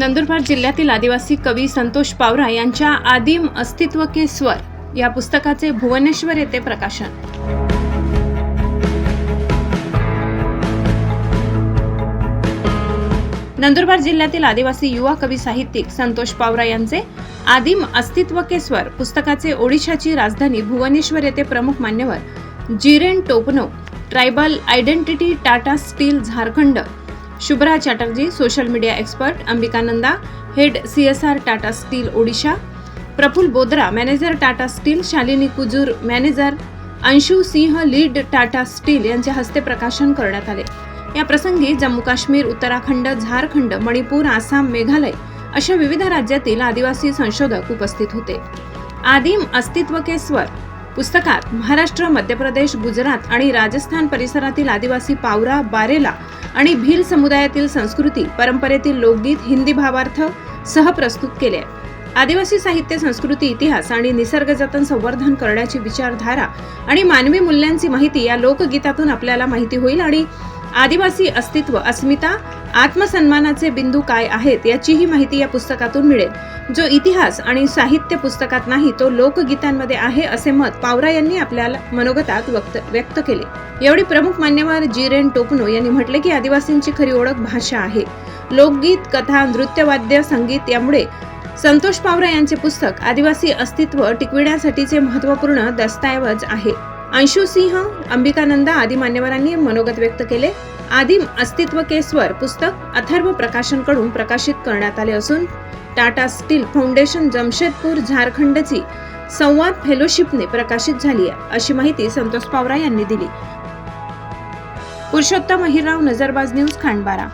नंदुरबार जिल्ह्यातील आदिवासी कवी संतोष पावरा यांच्या आदिम अस्तित्व के स्वर या पुस्तकाचे भुवनेश्वर येथे प्रकाशन. नंदुरबार जिल्ह्यातील आदिवासी युवा कवी साहित्यिक संतोष पावरा यांचे आदिम अस्तित्व के स्वर पुस्तकाचे ओडिशाची राजधानी भुवनेश्वर येथे प्रमुख मान्यवर Jiren Topno tribal identity Tata steel Jharkhand Shubhra Chatterjee social media expert Ambikananda head C S R Tata steel Odisha Praful Bodra manager Tata steel Shalini Kujur manager Anshu Singh lead Tata steel यांच्या हस्ते प्रकाशन करण्यात आले. या प्रसंगी जम्मू काश्मीर उत्तराखंड झारखंड मणिपूर आसाम मेघालय अशा विविध राज्यातील आदिवासी संशोधक उपस्थित होते. आदिम अस्तित्व के स्वर. पुस्तकात महाराष्ट्र मध्य प्रदेश गुजरात आणि राजस्थान परिसरातील आदिवासी पावरा बारेला आणि भील समुदायातील संस्कृती परंपरेतील लोकगीत हिंदी भावार्थ सह प्रस्तुत केले आहे. आदिवासी साहित्य संस्कृती इतिहास आणि निसर्ग जतन संवर्धन करण्याची विचारधारा आणि मानवी मूल्यांची माहिती या लोकगीतातून आपल्याला माहिती होईल आणि आदिवासी अस्तित्व अस्मिता आत्मसन्मानाचे बिंदू काय आहेत याचीही माहिती या पुस्तकातून मिळेल जो इतिहास आणि साहित्य पुस्तकात नाही तो लोकगीतांमध्ये आहे असे मत पावरा यांनी आपल्याला मनोगतात व्यक्त व्यक्त केले. एवढी प्रमुख मान्यवर जिरेन टोपनो यांनी म्हटले की आदिवासींची खरी ओळख भाषा आहे. लोकगीत कथा नृत्यवाद्य संगीत यामुळे संतोष पावरा यांचे पुस्तक आदिवासी अस्तित्व टिकविण्यासाठीचे महत्त्वपूर्ण दस्तऐवज आहे. अंशु सिंह अंबिकानंदा आदी मान्यवरांनी मनोगत व्यक्त केले. आदिम अस्तित्व के स्वर पुस्तक अथर्व प्रकाशनकडून प्रकाशित करण्यात आले असून टाटा स्टील फाउंडेशन जमशेदपूर झारखंडची संवाद फेलोशिपने प्रकाशित झाली आहे. अशी माहिती संतोष पावरा यांनी दिली. पुरुषोत्तम अहिरराव नजरबाज न्यूज खांडबारा.